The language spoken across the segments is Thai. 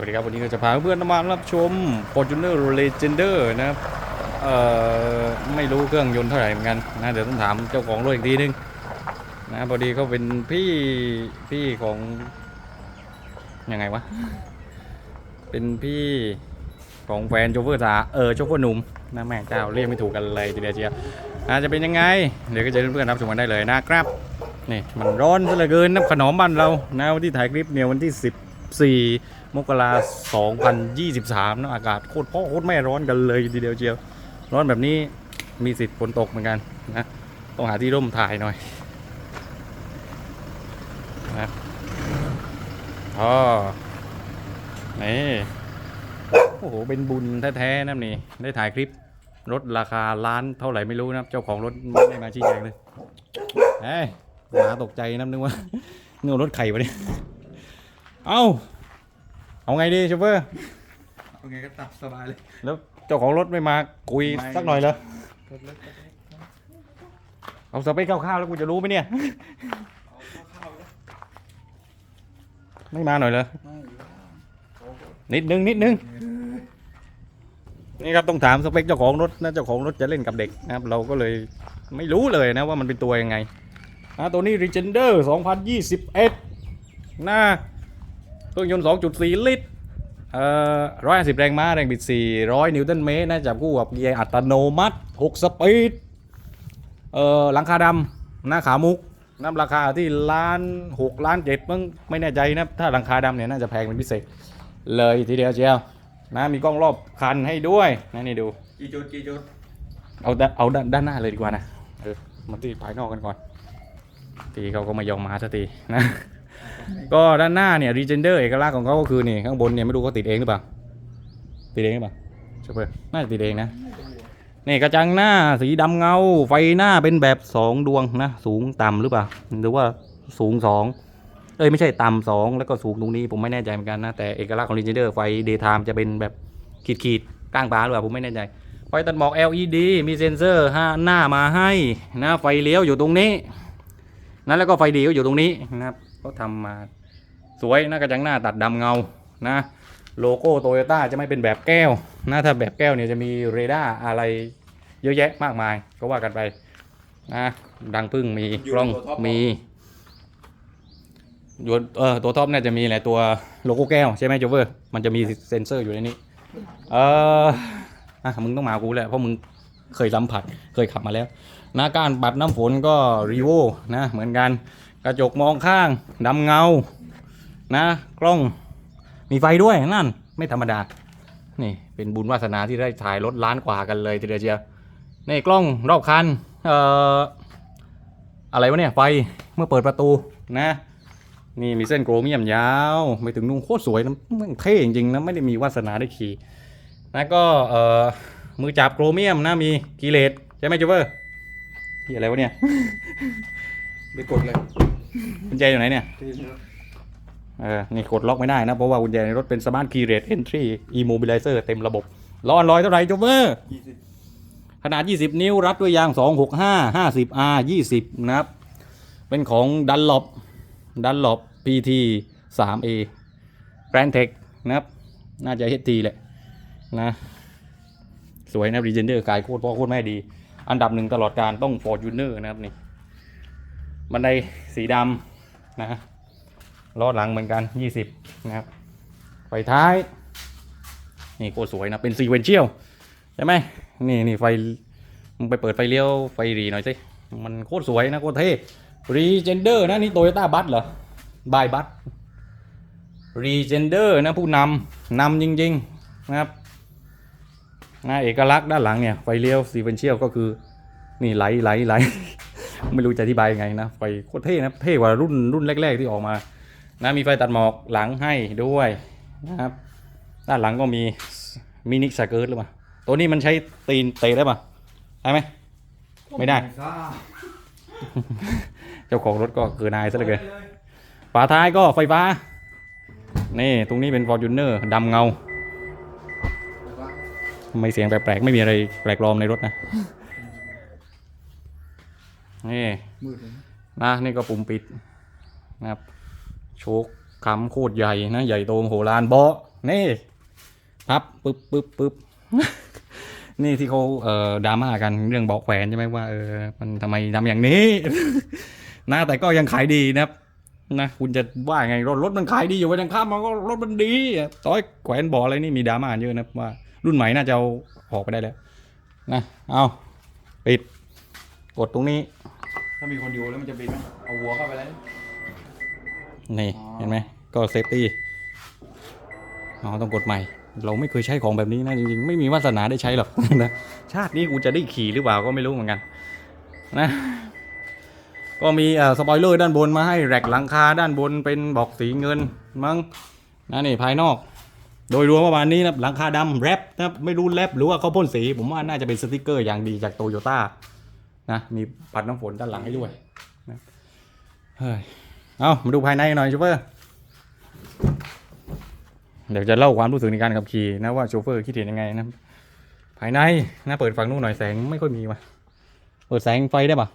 วัสดีครับ วันนี้เราจะพาเพื่อนมารับชม Fortuner Legender นะครับเอ่อไม่รู้เครื่องยนต์เท่าไหร่เหมือนกันนะเดี๋ยวต้องถามเจ้าของรถอีกทีนึงนะพอดีเขาเป็นพี่พี่ของยังไงวะ เป็นพี่ของแฟนโชเฟอร์สาเออโชเฟอร์หนุ่มนะแม่เจ้าเรียกไม่ถูกกันเลยทีเดียวเชียวอาจะเป็นยังไง เดี๋ยวก็จะเพื่อนรับชมกันได้เลยนะครับนี่มันร้อนซะเหลือเกินน้ำขนมบ้านเรานะวันที่ถ่ายคลิปเนี่ยวันที่ 14 มกราคม2023นะอากาศโคตรพ่อโคตรแม่ร้อนกันเลยทีเดียวเชียว ร้อนแบบนี้มีสิทธิ์ฝนตกเหมือนกันนะต้องหาที่ร่มถ่ายหน่อยนะอ๋อนี่โอ้โหเป็นบุญแท้ๆนะนี่ได้ถ่ายคลิปรถราคาล้านเท่าไหร่ไม่รู้นะเจ้าของรถไม่ได้มาชี้แจงเลยเฮ้ยหมาตกใจนะนึกว่านึกว่ารถไข่ปะเนี่ยเอ้า เอาไงดีโชเฟอร์โอเคก็ตับสบายเลยแล้วเจ้าของรถไม่มาคุยไม่สักหน่อยเหรอเอาสเปคคร่าวๆแล้วกูจะรู้ไหมเนี่ยไม่มาหน่อยเหรอนิดนึงนิดนึงนี่ครับต้องถามสเปคเจ้าของรถนะเจ้าของรถจะเล่นกับเด็กนะครับ เราก็เลยไม่รู้เลยนะว่ามันเป็นตัวยังไงอะตัวนี้ Regender 2021นะเค รื่องยนต์ 2.4 ลิตรเอ่อ150แรงม้า แรงบิด 400 นิวตันเมตรนะจับคู่กับเกียร์อัตโนมัติ 6 สปีด เอ่อหลังคาดำหน้าขามุกน้ำราคาที่ล้าน6ล้านเจ็ดมั้งไม่แน่ใจนะ ถ้าหลังคาดำเนี่ยน่าจะแพงเป็นพิเศษ เลยทีเดียวเชียวนะมีกล้องรอบคันให้ด้วยนะนี่ดูกี่จุดกี่จุดเอาด้านเอาด้านด้านหน้าเลยดีกว่านะเออมาตีภายนอกกันก่อนทีเขาก็ไม่ยอมมาสักทีนะ ก็ด้านหน้าเนี่ยรีเจนเดอร์เอกลักษณ์ของเขาก็คือนี่ข้างบนเนี่ยไม่รู้เขาติดเองหรือเปล่า ติดเองหรือเปล่าชอปเปอร์น่าจะติดเองนะนี่กระจังหน้าสีดำเงา ไฟหน้าเป็นแบบสองดวงนะ สูงต่ำหรือเปล่าหรือว่าสูงสองเอ้ยไม่ใช่ต่ำสองแล้วก็สูงตรงนี้ผมไม่แน่ใจเหมือนกันนะ แต่เอกลักษณ์ของรีเจนเดอร์ไฟเดย์ไทม์จะเป็นแบบขีดขีดก้างปลาหรือเปล่าผมไม่แน่ใจไฟตัดหมอก LED มีเซ็นเซอร์ห้าหน้ามาให้นะไฟเลี้ยวอยู่ตรงนี้นะแล้วก็ไฟเดีก็อยู่ตรงนี้นะครับ เขาทำมาสวยนะกระจังหน้าตัดดำเงานะโลโก้โตโยต้าจะไม่เป็นแบบแก้วนะถ้าแบบแก้วเนี่ยจะมีเรดาร์อะไรเยอะแยะมากมายก็ว่ากันไปนะดังพึ่งมีกล้องมีอยู่เออตัวท็อปน่าจะมีแหละตัวโลโก้แก้วใช่ไหมโจเวอร์มันจะมีเซ็นเซอร์อยู่ในนี้เอออะมึงต้องมากูแหละเพราะมึงเคยสัมผัสเคยขับมาแล้วนะการปัดน้ำฝนก็รีโวนะเหมือนกัน กระจกมองข้างดำเงานะกล้องมีไฟด้วยนั่น ไม่ธรรมดา นี่เป็นบุญวาสนาที่ได้ถ่ายรถล้านกว่ากันเลยทีเดียวเชียวนี่กล้องรอบคันเอ่ออะไรวะเนี่ยไฟเมื่อเปิดประตูนะ นี่มีเส้นโครเมียมยาวไปถึงนุ่งโคตรสวยนะแม่งเท่จริงๆนะไม่ได้มีวาสนาได้ขี่แล้วก็เอ่อมือจับโครเมียมนะมีกีเลตใช่ไหมจูเวอร์ที่อะไรวะเนี่ย ไปกดเลย กุญแจอยู่ไหนเนี่ยที่นี่เออ นี่กดล็อกไม่ได้นะ เพราะว่ากุญแจในรถเป็นสมาร์ทคีย์เรทเอนทรีอีโมบิลิเซอร์เต็มระบบล้อลอยเท่าไหร่จูเวอร์ยี่สิบขนาด 20 นิ้วรัดด้วยยาง 265 50 R 20 นะครับ เป็นของดันลบดันลบ PT 3A Grand Tech นะครับ น่าจะ HT แหละนะ สวยนะรีเจนเดอร์กายโคตรพ่อโคตรแม่ดี อันดับหนึ่งตลอดการต้อง Fortuner นะครับนี่ บันไดสีดำนะล้อหลังเหมือนกัน 20 นะครับไฟท้าย นี่โคตรสวยนะ เป็นซีเวนเชียลใช่ไหมนี่นี่ไฟมึงไปเปิดไฟเลี้ยวไฟรีหน่อยสิ มันโคตรสวยนะโคตรเท่รีเจนเดอร์นะ นี่โตโยต้าบัสเหรอบายบัสรีเจนเดอร์นะ ผู้นำนำจริง ๆ นะครับนะเอกลักษณ์ด้านหลังเนี่ย ไฟเลี้ยวซีเวนเชียลก็คือ นี่ไหลไหลไหล ไม่รู้จะอธิบายยังไงนะไฟโคตรเท่นะเท่กว่ารุ่นรุ่นแรก ๆที่ออกมานะมีไฟตัดหมอกหลังให้ด้วยนะครับด้านหลังก็มีมินิสเกิร์ตหรือเปล่าตัวนี้มันใช้ตีนเตะได้ปะได้ไหมไม่ได้ เจ้าของรถก็เกินายซะเหลยเกินฝาท้ายก็ไฟฟ้า นี่ตรงนี้เป็น Fortuner ดำเงา ไม่เสียงแปลกๆ ไม่มีอะไรแปลกปลอมในรถนะ นี่มืดเลยนะนี่ก็ปุ่มปิดนะครับโชคคำโคตรใหญ่นะใหญ่โตมโหฬารเบาะนี่พับปึ๊บปึ๊บปึ๊บ นี่ที่เขาเอ่อดราม่ากันเรื่องเบาะแขวนใช่ไหมว่าเออมันทำไมทำอย่างนี้ นะแต่ก็ยังขายดีนะครับนะคุณจะว่าไงรถรถมันขายดีอยู่วันยังข้ามมันก็รถมันดีอะต่อยแขวนเบาะอะไรนี่มีดราม่าเยอะนะว่า รุ่นใหม่น่าจะเอาออกไปได้แล้วนะเอาปิดกดตรงนี้ ถ้ามีคนอยู่แล้วมันจะบินไหมเอาหัวเข้าไปแล้วนี่ อ๋อ เห็นไหมก็เซฟตี้อ๋อต้องกดใหม่ เราไม่เคยใช้ของแบบนี้นะจริงๆ ไม่มีวาสนาได้ใช้หรอก นะชาตินี้กูจะได้ขี่หรือเปล่าก็ไม่รู้เหมือนกัน นะ ก็มีเอ่อสปอยเลอร์ด้านบนมาให้แร็กหลังคาด้านบนเป็นบอกสีเงินมั้งนะนี่ภายนอก โดยรวมประมาณนี้นะหลังคาดำแรปนะไม่รู้แรปหรือว่าเขาพ่นสี ผมว่าน่าจะเป็นสติกเกอร์อย่างดีจากโตโยต้า นะมีปัดน้ำฝนด้านหลังให้ด้วยนะเฮ้ยเอามาดูภายในหน่อยโชเฟอร์เดี๋ยวจะเล่าความรู้สึกในการขับขี่นะว่าโชเฟอร์คิดเห็นยังไงนะภายในนะเปิดฝั่งนู้นหน่อยแสงไม่ค่อยมีว่ะเปิดแสงไฟได้ปะ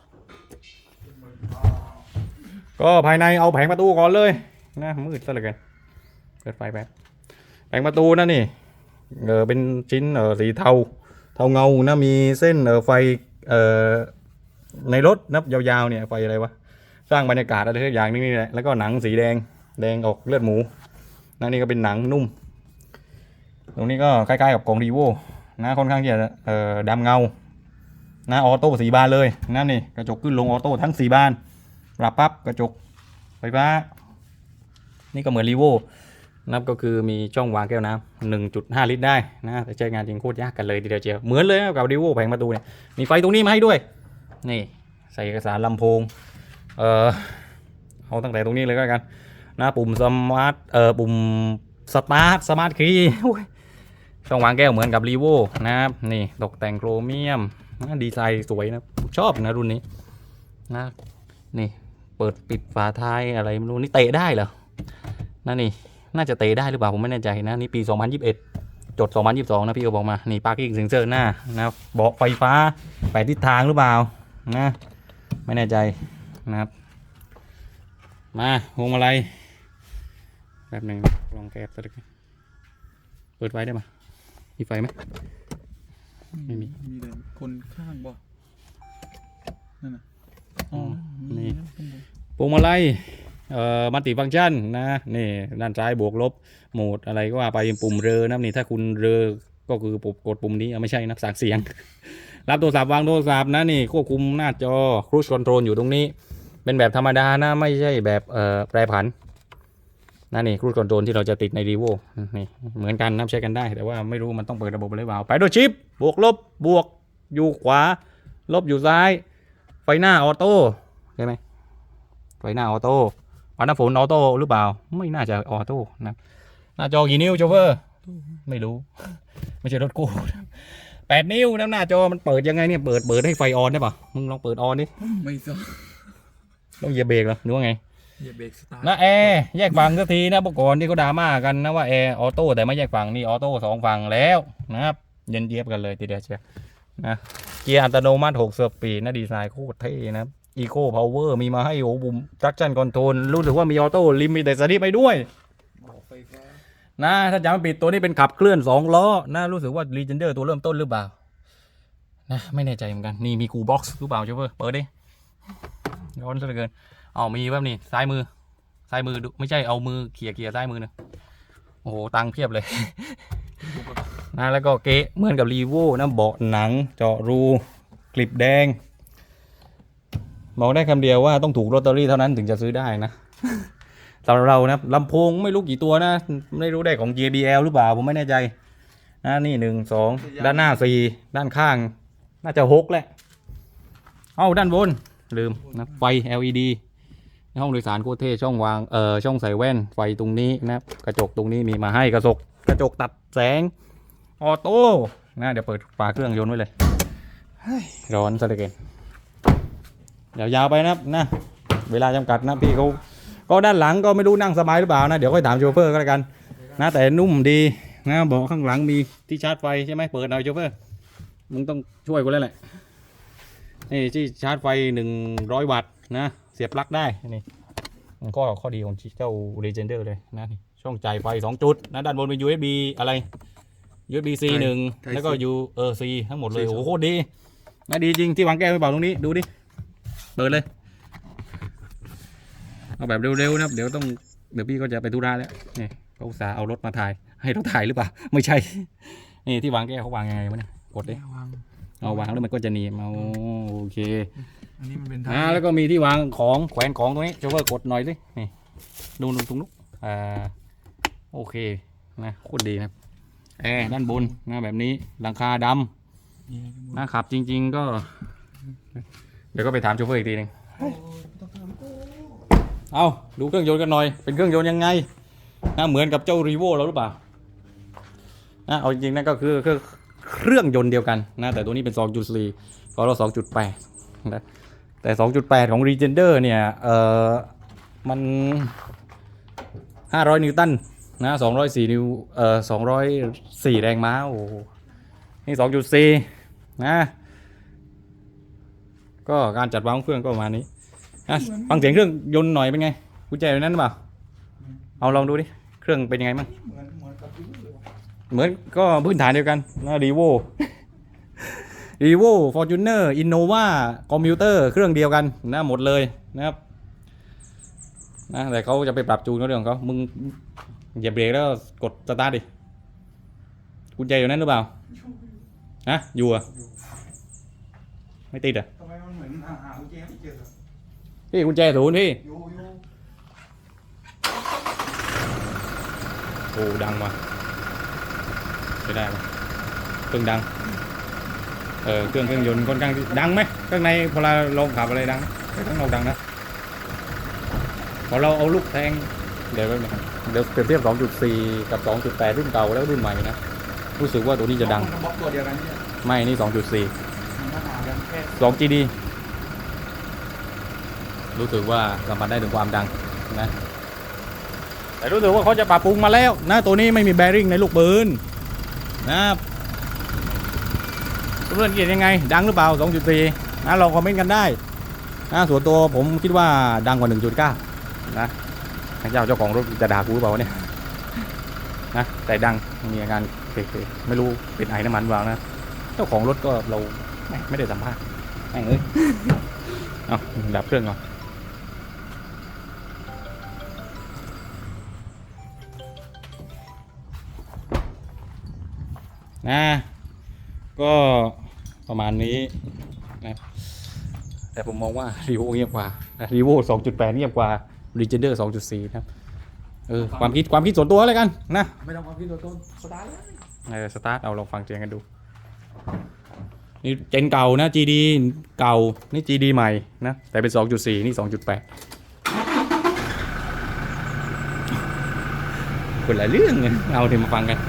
ก็ภายในเอาแผงประตูก่อนเลยนะมืดซะเหลือเกินเปิดไฟแป๊บแผงประตูนะนี่เออเป็นชิ้นเออสีเทาเทาเงานะมีเส้นเออไฟเออ ในรถนะยาวๆเนี่ยไฟอะไรวะสร้างบรรยากาศอะไรสักอย่างนึงนี่แหละแล้วก็หนังสีแดงแดงออกเลือดหมูนั่นนี่ก็เป็นหนังนุ่ม ตรงนี้ก็ใกล้ๆกับกล่องรีโวนะค่อนข้างที่จะเอ่อดำเงานะออโต้สีบานเลยนั่นนี่กระจกขึ้นลงออโต้ทั้งสีบานปรับปั๊บกระจกไฟฟ้า นี่ก็เหมือนรีโวนับก็คือมีช่องวางแก้วน้ำหนึ่งจุดห้าลิตรได้นะแต่ใช้งานจริงโคตรยากกันเลยทีเดียวเจียวเหมือนเลยกับรีโวแผงประตูเนี่ยมีไฟตรงนี้มาให้ด้วย นี่ใส่เอกสารลำโพง เออเอาตั้งแต่ตรงนี้เลยก็แล้วกันนะปุ่มสมาร์ท เออปุ่มสตาร์ท สมาร์ทคีย์ช่องวางแก้วเหมือนกับรีโวนะครับ นี่ตกแต่งโครเมียมนะดีไซน์สวยนะ ชอบนะรุ่นนี้นะนี่เปิดปิดฝาท้ายอะไรไม่รู้นี่เตะได้เหรอนั่นนี่ น่าจะเตะได้หรือเปล่าผมไม่แน่ใจนะ นี่ปี 2021 จด 2022 นะพี่ก็บอกมา นี่ปาร์กิ้งเซนเซอร์หน้านะเบาะไฟฟ้าไปทิศทางหรือเปล่า นะ ไม่แน่ใจนะครับ มาพวงมาลัยแป๊บหนึ่งลองแก๊สสักทีเปิดไฟได้ปะมีไฟไหมไม่มีมีแต่คนข้างบ่นั่นน่ะอ๋อนี่นะข้างบนพวงมาลัยเอ่อมัลติฟังก์ชันนะนี่ด้านซ้ายบวกลบโหมดอะไรก็ว่าไปปุ่มเรือนะนี่ถ้าคุณเรือก็คือปุ่มกดปุ่มนี้เอาไม่ใช่นะสั่งเสียง รับโทรศัพท์วางโทรศัพท์นะนี่ควบคุมหน้าจอครู i คอนโทรลอยู่ตรงนี้ เป็นแบบธรรมดานะไม่ใช่แบบเอ่อแปรผันนะนี่ครู i คอนโทรลที่เราจะติดในรีโวนี่เหมือนกันนะใช้กันได้ แต่ว่าไม่รู้มันต้องเปิดระบบอะไรเปล่าไปด้วยชิป บวกลบบวกอยู่ขวา ลบอยู่ซ้าย ไฟหน้าออโต้ใช่ไหมไฟหน้าออโต้ปัดน้ำฝนออโต้หรือเปล่า ไม่น่าจะออโต้นะหน้าจอกี่นิ้วโชเฟอร์ไม่รู้ ไม่ใช่รถกู แปดนิ้วแล้วหน้าจอมันเปิดยังไงเนี่ยเปิดเปิดให้ไฟออนได้ปะมึงลองเปิดออนดิไม่ซอต้องเหยียบเบรกเหรอหรือว่าไงอย่าเบรกสตาร์ทนะแอร์แยกฝั่งสักทีนะเมื่อก่อนที่เขาด่ามากันนะว่าแอร์ออโต้แต่ไม่แยกฝั่งนี่ออโต้สองฝั่งแล้วนะครับเย็นเยียบกันเลยทีเดียวเชียวนะเกียร์อัตโนมัติ6สปีดนะดีไซน์โคตรเท่นะครับอีโคพาวเวอร์มีมาให้โอ้บุมทรัคชั่นคอนโทรลรู้สึกว่ามีออโต้ลิมิเต็ดสลิปไปด้วยบอกไฟฟ้า นะถ้าจำไม่ผิดตัวนี้เป็นขับเคลื่อนสองล้อนะรู้สึกว่า l ีเจนเดอร์ตัวเริ่มต้นหรือเปล่านะไม่แน่ใจเหมือนกันนี่มีกูบ็อกซ์หรือเปล่าเชฟเฟอร์เปิดดิร้อนซะเหลือเกินเอามีแบบนี่ซ้ายมือซ้ายมือดูไม่ใช่เอามือเขี่ยเขี่ยซ้ายมือนะโอ้โหตังเพียบเลยนะแล้วก็เก๊ะเหมือนกับรีโวนะเบาะหนังเจาะรูกลิบแดงบอกได้คำเดียวว่าต้องถูกลอตเตอรี่เท่านั้นถึงจะซื้อได้นะ สำหรับเรานะลำโพงไม่รู้กี่ตัวนะ ไม่รู้ได้ของ JBL หรือเปล่า ผมไม่แน่ใจนะนี่หนึ่งสองด้านหน้าสี่ด้านข้าง น่าจะหกแหละ เอาด้านบน ลืมนะไฟ LED ในห้องโดยสารโคตรเท่ช่องวางเอ่อช่องใส่แว่นไฟตรงนี้นะครับกระจกตรงนี้มีมาให้กระจกกระจกตัดแสงออโต้นะเดี๋ยวเปิดฝาเครื่องยนต์ไว้เลยเฮ้ยร้อนซะเหลือเกินยาวๆไปนะครับนะ เวลาจำกัดนะพี่เขา ก็ด้านหลังก็ไม่รู้นั่งสบายหรือเปล่านะ เดี๋ยวค่อยถามโชเฟอร์ก็แล้วกัน นะแต่นุ่มดีนะเบาะข้างหลังมีที่ชาร์จไฟใช่ไหมเปิดหน่อยโชเฟอร์ มึงต้องช่วยกูแล้วแหละ นี่ที่ชาร์จไฟหนึ่งร้อยวัตต์นะ เสียบปลั๊กได้นี่มันก็ข้อดีของเจ้า Legender เลยนะนี่โชช่องจ่ายไฟสองจุดนะด้านบนเป็น USB อะไร USB C หนึ่ง Type C แล้วก็ U เออ C ทั้งหมดเลย C โอ้โหโคตรดีนะดีจริงที่วางแก้วไปเปล่าตรงนี้ดูดิ เปิดเลย เอาแบบเร็วๆนะครับเดี๋ยวต้องเดี๋ยวพี่ก็จะไปธุระแล้วนี่เขาอุตส่าห์เอารถมาถ่าย ให้เราถ่ายหรือเปล่า ไม่ใช่ นี่ที่วางแก้วเขาวางยังไงวะเนี่ยกดดิวางเอาวางแล้วมันก็จะหนีบเอาโอเคอันนี้มันเป็นอ่าแล้วก็มีที่วางของแขวนของตรงนี้โชเฟอร์กดหน่อยสินี่ดูตรงตรงนู้นอ่าโอเคนะโคตรดีนะครับแอร์ด้านบนนะแบบนี้หลังคาดำนี่นะครับจริง ๆ ก็ เดี๋ยวก็ไปถามโชเฟอร์อีกทีหนึง เอาดูเครื่องยนต์กันหน่อย เป็นเครื่องยนต์ยังไงนะเหมือนกับเจ้ารีโวเราหรือเปล่านะเอาจริงๆนั่นก็คือเครื่องเครื่องยนต์เดียวกันนะแต่ตัวนี้เป็น 2.4ก็เรา2.8นะแต่ 2.8 ของ Regender เนี่ยเออมัน 500 นิวตันนะ204 นิวเอ่อ204 แรงม้าโอ้โหนี่ 2.4 นะ ก็การจัดวางเครื่องก็ประมาณนี้ นะฟังเสียงเครื่องยนต์หน่อยเป็นไงกุญแจอยู่นั่นหรือเปล่าเอาลองดูดิเครื่องเป็นยังไงบ้างเหมือนเหมือนกับยูเลยว่ะเหมือนก็พื้นฐานเดียวกันนะรีโวรีโวฟอร์จูเนอร์อินโนวาคอมพิวเตอร์เครื่องเดียวกันนะหมดเลยนะครับนะแต่เขาจะไปปรับจูนเรื่องของเขามึงเหยียบเบรกแล้วกดสตาร์ทดิกุญแจอยู่นั่นหรือเปล่าฮะอยู่อะไม่ติดอะทำไมมันเหมือนหาหากุญแจ พี่กุญแจศูนย์พี่ยูยูโอ้ดังว่ะใช้ได้ปะเครื่องดัง เออเครื่องเครื่องยนต์ค่อนข้างที่ดังไหมข้างในพอเราลองขับอะไรดังไหมแต่ข้างนอกดังนะพอเราเอาลูกแทงเดี๋ยวแป๊บนึงเดี๋ยวเปรียบเทียบ 2.4 กับ 2.8 รุ่นเก่าแล้วรุ่นใหม่นะ รู้สึกว่าตัวนี้จะดังมันบล็อกตัวเดียวกันเนี่ยไม่นี่ 2.4 มันก็หากันแค่ 2 GD รู้สึกว่าสัมผัสได้ถึงความดังนะแต่รู้สึกว่าเขาจะปรับปรุงมาแล้วนะตัวนี้ไม่มีแบริ่งในลูกปืนนะครับเพื่อนเกียดยังไง ดังหรือเปล่า 2.4นะลองคอมเมนต์กันได้นะส่วนตัวผมคิดว่าดังกว่า 1.9 นะเจ้าเจ้าของรถจะด่ากูหรือเปล่าเนี่ยนะแต่ดังมีอาการเฟกๆไม่รู้เป็นไอน้ำมันเปล่านะเจ้าของรถก็เราไม่ได้สัมภาษณ์แม่งเอ้ยเอาดับเครื่องก่อน นะ ก็ประมาณนี้นะแต่ผมมองว่ารีโวเงียบกว่ารีโว2.8เงียบกว่า r e g e n d e r 2.4นะครับเออความคิดความคิดส่วนตัวแล้วกันนะไม่ต้องความคิดตัวต้นสตาร์ทแล้วเออสตาร์ทเอาลองฟังเสียงกันดูนี่เจนเก่านะ GD เก่านี่ GD ใหม่นะแต่เป็น 2.4 นี่ 2.8คนละเรื่องไงเอาทีมาฟังกัน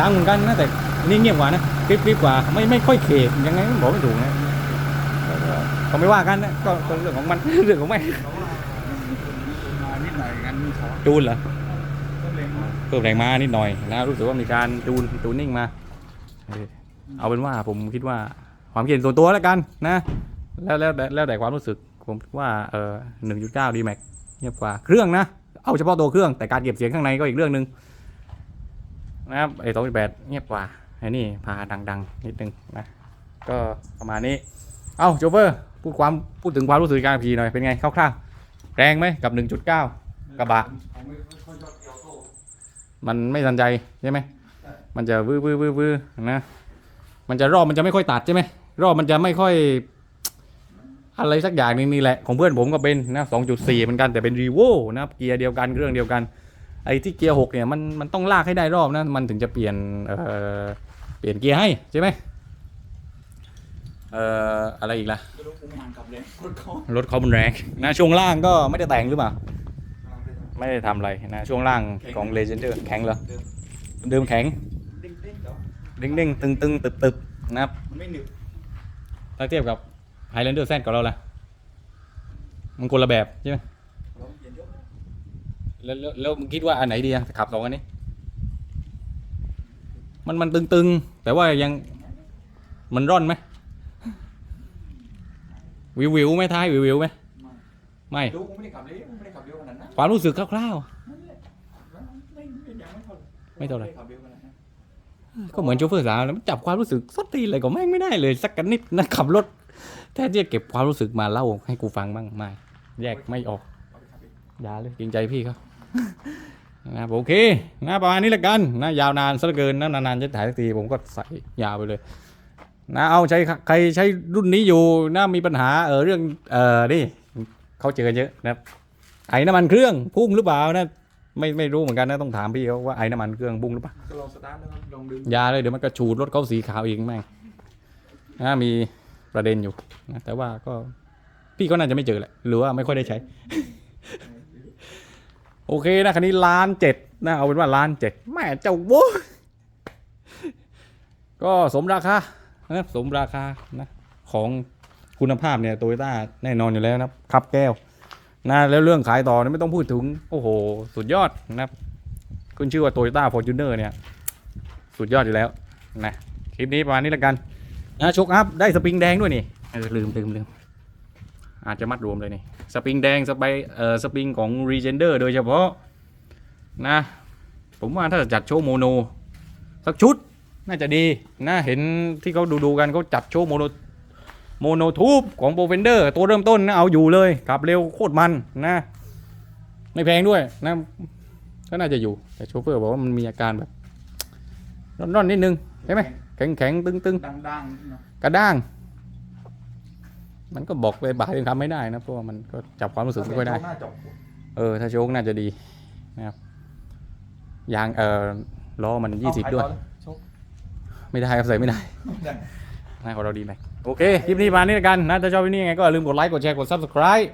ดังเหมือนกันนะแต่นี่เงียบกว่านะกริบกริบกว่าไม่ไม่ค่อยเขกยังไงก็บอกไม่ถูกนะก็ก็ก็ไม่ว่ากันนะก็ก็เรื่องของมัน เรื่องของมันมานิดหน่อยกันมีขอจูนเหรอต้นเล็งมาเพิ่มแรงม้านิดหน่อยนะรู้สึกว่ามีการจูนจูนนิ่งมา เออเอาเป็นว่าผมคิดว่าความคิดเห็นส่วนตัวแล้วกันนะ แล้วแล้วแล้วแล้วแต่ความรู้สึกผมคิดว่าเออหนึ่งจุดเก้าดีแม็กเงียบกว่าเครื่องนะ เอาเฉพาะตัวเครื่องแต่การเก็บเสียงข้างในก็อีกเรื่องหนึ่ง นะครับไอ้สองจุดแปดเงียบกว่าไอ้นี่พาดังๆ นิดนึงนะก็ประมาณนี้เอ้าโจเฟอร์พูดความพูดถึงความรู้สึกการขี่หน่อยเป็นไงคร่าวๆแรงไหมกับ 1.9 กระบะ มันไม่ทันใจใช่ไหมมันจะวื้อวื้อวื้อวื้อนะมันจะรอบมันจะไม่ค่อยตัดใช่ไหมรอบมันจะไม่ค่อยอะไรสักอย่างนึงนี่แหละของเพื่อนผมก็เป็นนะ2.4เหมือนกันแต่เป็นรีโวนะครับเกียร์เดียวกันเครื่องเดียวกัน ไอ้ที่เกียร์หกเนี่ยมันมันต้องลากให้ได้รอบนะมันถึงจะเปลี่ยนเอ่อเปลี่ยนเกียร์ให้ใช่ไหมเอ่ออะไรอีกล่ะไม่รู้ผมอ่านกลับเลยรถเขารถเขามันแรงนะช่วงล่างก็ไม่ได้แต่งหรือเปล่าไม่ได้ทำอะไรนะช่วงล่างของ Legender แข็งเหรอเดิมแข็งเด้งเด้งๆเดี๋ยวเด้งๆตึงๆตึบๆนะครับมันไม่หนึบถ้าเทียบกับ Highlander Z ของเราล่ะมันคนละแบบใช่ไหม เราเปลี่ยนยก แล้วแล้วแล้วมึงคิดว่าอันไหนดีอะขับสองอันนี้ มันมันตึงๆ แต่ว่ายังมันร่อนไหมวิววิวๆไหมท้ายวิววิวๆไหมไม่ไม่ ดูกูไม่ได้ขับเร็วไม่ได้ขับเร็วขนาดนั้นความรู้สึกคร่าวนั่นแหละไม่ไม่ยังไม่เท่าไหร่ไม่เท่าไหร่ ด้ขับเร็วขนาดนั้นๆ ก็เหมือนโชเฟอร์สาวแล้วมันจับความรู้สึกสักทีเลยก็แม่งไม่ได้เลย สักกันนิดนะขับรถแทนที่จะเก็บความรู้สึกมาเล่าให้กูฟังบ้างไม่แยกไม่ออก เอาไปขับเอง อย่าเลยเกรงใจพี่เขา นะครับโอเคนะประมาณนี้ละกันนะยาวนานซะเหลือเกินนะนานๆจะถ่ายสักทีผมก็ใส่ยาวไปเลยนะเอาใช้ใครใช้รุ่นนี้อยู่นะมีปัญหาเออเรื่องเออนี่เขาเจอกันเยอะนะครับไอ้น้ำมันเครื่องพุ่งหรือเปล่านะไม่ไม่รู้เหมือนกันนะต้องถามพี่เขาว่าไอ้น้ำมันเครื่องพุ่งหรือเปล่าก็ลองสตาร์ทแล้วก็ลองดึงอยาเลยเดี๋ยวมันกระฉูดรถเขาสีขาวเองแม่งนะมีประเด็นอยู่นะแต่ว่าก็พี่ก็น่าจะไม่เจอแหละหรือว่าไม่ค่อยได้ใช้ โอเคนะคันนี้ล้านเจ็ดนะเอาเป็นว่าล้านเจ็ดแม่เจ้าโว้ยก็สมราคานะสมราคานะของคุณภาพเนี่ยโตโยต้าแน่นอนอยู่แล้วนะครับขับแก้วนะแล้วเรื่องขายต่อนี่ไม่ต้องพูดถึง โอ้โห สุดยอดนะครับขึ้นชื่อว่าโตโยต้าฟอร์จูเนอร์เนี่ย สุดยอดอยู่แล้วนะคลิปนี้ประมาณนี้ละกันนะชกอัพได้สปริงแดงด้วยนี่เออลืมลืมลืมอาจจะมัดรวมเลยนี่ สปริงแดงสไปเอ่อสปริงของ r e g e n d e r โดยเฉพาะนะ ผมว่าถ้าจัดโชว์โมโน สักชุดน่าจะดีนะเห็นที่เขาดูดูๆกันเขาจัดโชว์โมโนโมโนทูบของโปรเฟนเดอร์ตัวเริ่มต้นนะเอาอยู่เลยขับเร็วโคตรมันนะ ไม่แพงด้วยนะก็น่าจะอยู่แต่โชเฟอร์บอกว่ามันมีอาการแบบร่อนๆนิดนึงใช่ไหมแข็งแข็งๆตึงตึงดังๆเนาะๆกระด้าง มันก็บอกไปบ่ายยังทำไม่ได้นะเพราะว่ามันก็จับความรู้สึกไม่ค่อยได้หน้าจบเออ ถ้าโชคน่าจะดีนะครับยางเออล้อมันยี่สิบด้วยโชคไม่ได้ครับใส่ไม่ได้ไม่ได้นะของเราดีไหมโอเค คลิปนี้มานี่ละกันนะถ้าชอบคลิปนี้ยังไงก็อย่าลืมกดไลค์กดแชร์กด subscribe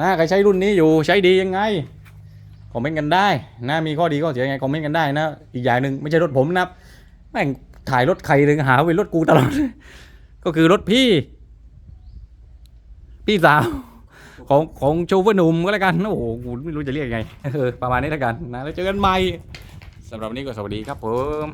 นะใครใช้รุ่นนี้อยู่ใช้ดียังไงคอมเมนต์กันได้นะมีข้อดีข้อเสียยังไงคอมเมนต์กันได้นะ อีกอย่างหนึ่งไม่ใช่รถผมนะครับแม่งถ่ายรถใครเลยหาว่าเป็นรถกูตลอด ก็คือรถพี่ พี่สาวของของโชเฟอร์หนุ่มก็แล้วกัน โอ้โหกูไม่รู้จะเรียกยังไงเออประมาณนี้แล้วกันนะ แล้วเจอกันใหม่สำหรับวันนี้ก็สวัสดีครับผม